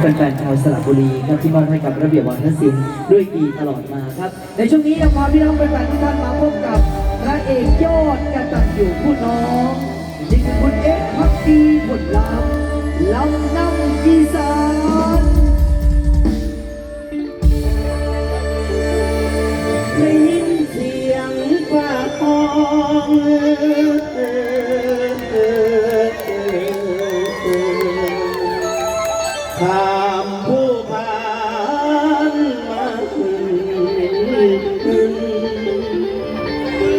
แฟนๆชาวสระบุรีครับที่มอบให้กับระเบียบวัฒนศิลป์ด้วยดีตลอดมาครับ ในช่วงนี้เราพาพี่น้องแฟนๆทุกท่านมาพบกับพระเอกยอดกตัญญูผู้น้องนี่คือคุณเอ๊ะพักดีผลลัพธ์ลำน้ำอีสานได้ยินเสียงฟ้าคอง สามผู้พันมา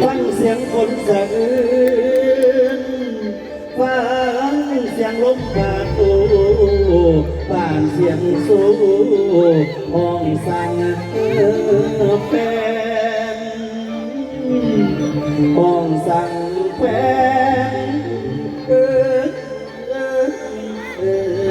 ฟังเสียงคนสะอื้นฟังเสียงลมบาดโอ้ฟังเสียงสูห้องสั่งเป็นห้องสั่งเป้นเออเออ